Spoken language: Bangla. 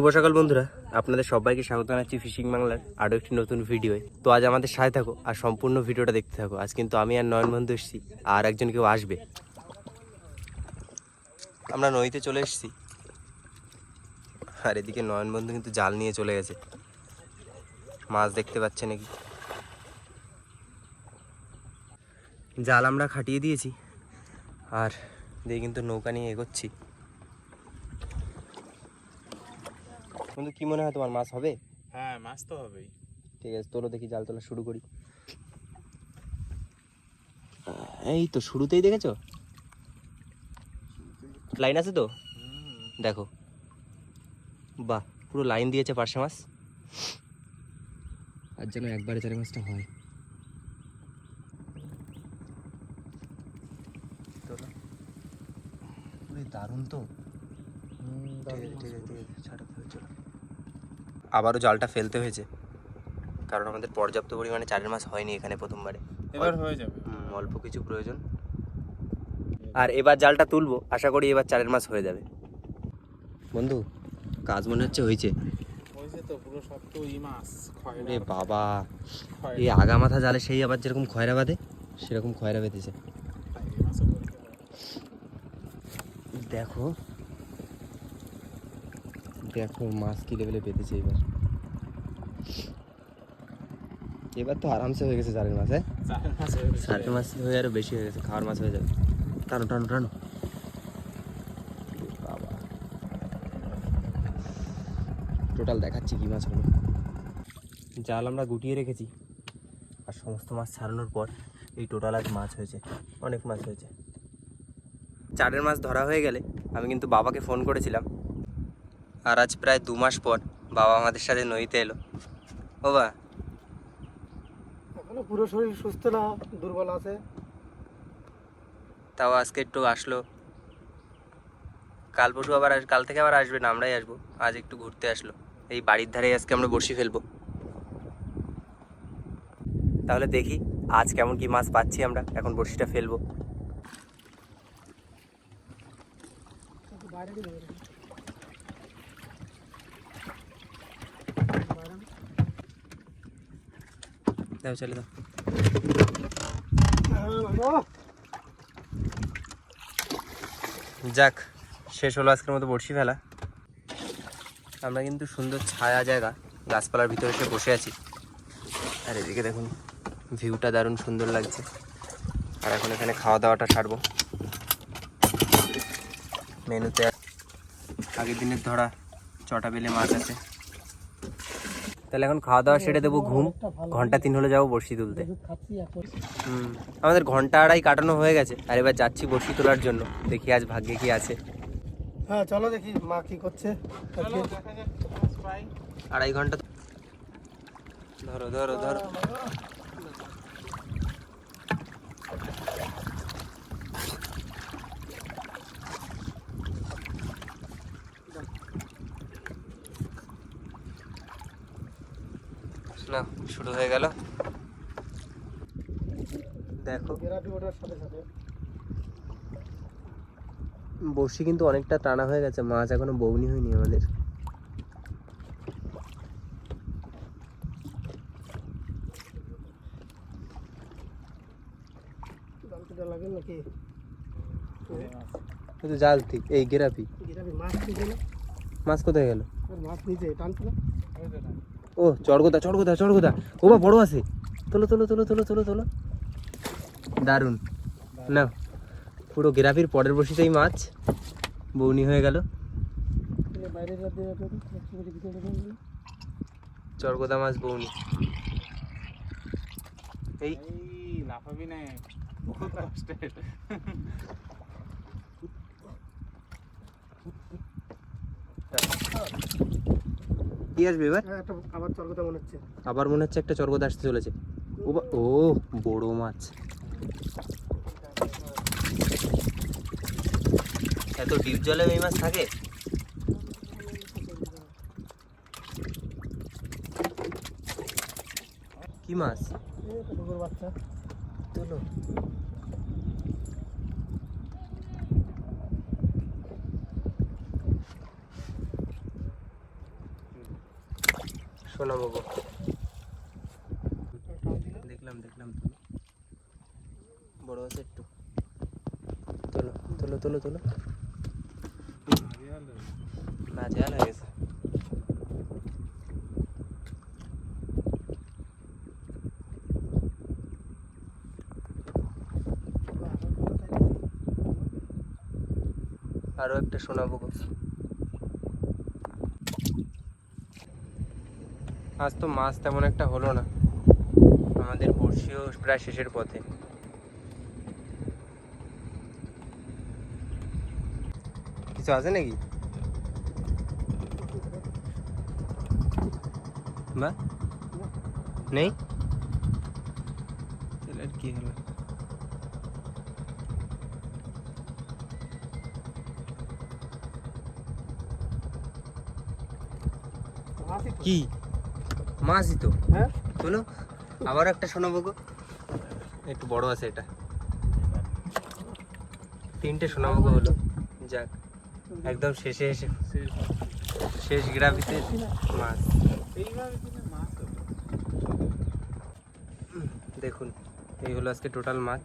শুভ সকাল বন্ধুরা। আপনাদের সবাইকে স্বাগত জানাচ্ছি ফিশিং বাংলার আরও একটি নতুন ভিডিওয়ে। তো আজ আমাদের সাথে থাকো আর সম্পূর্ণ ভিডিওটা দেখতে থাকো। আজ কিন্তু আমি আর নয়ন বন্ধু এসেছি, আর একজন কেউ আসবে। আমরা নদীতে চলে এসেছি। আর এদিকে নয়ন বন্ধু কিন্তু জাল নিয়ে চলে গেছে। মাছ দেখতে পাচ্ছে নাকি? জাল আমরা খাটিয়ে দিয়েছি। আর দিয়ে কিন্তু নৌকা নিয়ে এগোচ্ছি। বন্ধু কি মনে হয় তোমার মাছ হবে? হ্যাঁ মাছ তো হবেই। ঠিক আছে তোলো দেখি জাল তোলা শুরু করি। এই তো শুরুতেই দেখেছ? লাইন আছে তো? দেখো। বাহ পুরো লাইন দিয়েছে পার্শে মাছ। আর যেন একবারে চারে মাছটা হয়। তোলো। পুরো দারুণ তো। আবারও জালটা ফেলতে হয়েছে। কারণ আমাদের পর্যাপ্ত পরিমাণে চারের মাছ হয়নি এখানে প্রথমবারে। এবার হয়ে যাবে। অল্প কিছু প্রয়োজন। আর এবার জালটা তুলবো আশা করি এবার চারের মাছ হয়ে যাবে। বন্ধু কাজ মনে হচ্ছে হয়েছে। বাবা এই আগা মাথা জালে সেই আবার যেরকম খয়রা বাঁধে সেরকম খয়রা বেঁধেছে। দেখো দেখো মাছ কি লেভেলে পেতেছে এবার। এবার তো আরামসে হয়ে গেছে চারের মাছ হ্যাঁ? চারের মাছ হয়ে আরও বেশি হয়ে গেছে খাওয়ার মাছ হয়ে যাবে। টানো টানো টানো। বাবা টোটাল দেখাচ্ছি কি মাছ হলো। জাল আমরা গুটিয়ে রেখেছি আর সমস্ত মাছ ছাড়ানোর পর এই টোটাল আজ মাছ হয়েছে অনেক মাছ হয়েছে। চারের মাছ ধরা হয়ে গেলে আমি কিন্তু বাবাকে ফোন করেছিলাম আর আজ প্রায় দু মাস পর বাবা আমাদের সাথে নদীতে এলো। ও বা। এখনও পুরো শরীর সুস্থ না? দুর্বল আছে? তাও আজকে একটু আসলো। কাল পরশু আবার কাল থেকে আবার আসবে না আমরাই আসব। আজ একটু ঘুরতে আসলো। এই বাড়ির ধারে আজকে আমরা বসি ফেলব। তাহলে দেখি আজ কেমন কি মাছ পাচ্ছি আমরা। এখন বড়শিটা ফেলব। বাইরে দিয়ে দেবে দাও, চলে দাও। যাক, শেষ হলো আজকের মতো বড়শি ফেলা। আমরা কিন্তু সুন্দর ছায়া জায়গা, গাছপালার ভিতরে এসে বসে আছি। আর এদিকে দেখুন, ভিউটা দারুণ সুন্দর লাগছে। আর এখন এখানে খাওয়া দাওয়াটা সারবো। মেনুতে আগের দিনের ধরা, চটা বেলে মাছ আছে। তাহলে এখন খাওয়া দাওয়া সেরে দেবো ঘুম। ঘণ্টা তিন হলে যাব বড়শি তুলতে। হুম আমাদের ঘণ্টা আড়াই কাটানো হয়ে গেছে। আর এবার যাচ্ছি বড়শি তোলার জন্য। দেখি আজ ভাগ্যে কি আছে। হ্যাঁ চলো দেখি মা কি করছে। আড়াই ঘণ্টা ধরো ধরো ধরো। না শুরু হয়ে গেল। দেখো। বড়শি কিন্তু অনেকটা টানা হয়ে গেছে মাছ এখনও বৌনি হয়নি আমাদের। কিন্তু জাল ঠিক এই গেরাপি। গেরাপি মাছ কোথায় গেল? মাছ নিচে টানছে না হয়েছে না? ও, চড়গোদা চড়গোদা চড়গোদা। ও বা, বড় আছে। তোলো তোলো তোলো তোলো তোলো তোলো। দারুণ না পুরো গ্রাফির পরের বসিতেই মাছ। বৌনি হয়ে গেল। চড়গোদা মাছ, বৌনি। এই। লাফাবি না। কি আসবে এবার? হ্যাঁ আবার মনে হচ্ছে। আবার মনে হচ্ছে একটা চড়গোদা আসতে চলেছে। ও ও বড় মাছ। এত ডিপ জলে এই মাছ থাকে? কি মাছ? বাচ্চা। তোলো শোনাবো। গো। দেখলাম দেখলাম বড় আছে একটু। তোলো তোলো তোলো তোলো। না জেল হয়ে গেছে। আরও একটা শোনাবো গো। আজ তো মাছ তেমন একটা হলো না। আমাদের বর্ষিও প্রায় শেষের পথে। কিছু আছে নাকি? বা? নেই? তাহলে আর কি হলো? কি? মাছই তো। হ্যাঁ? তোলো আবার একটা শোনাবো গো। একটু বড় আছে এটা। তিনটে শোনাবো গো হলো। যাক একদম শেষে এসে। শেষ তুমি মাছ। দেখুন এই হলো আজকে টোটাল মাছ।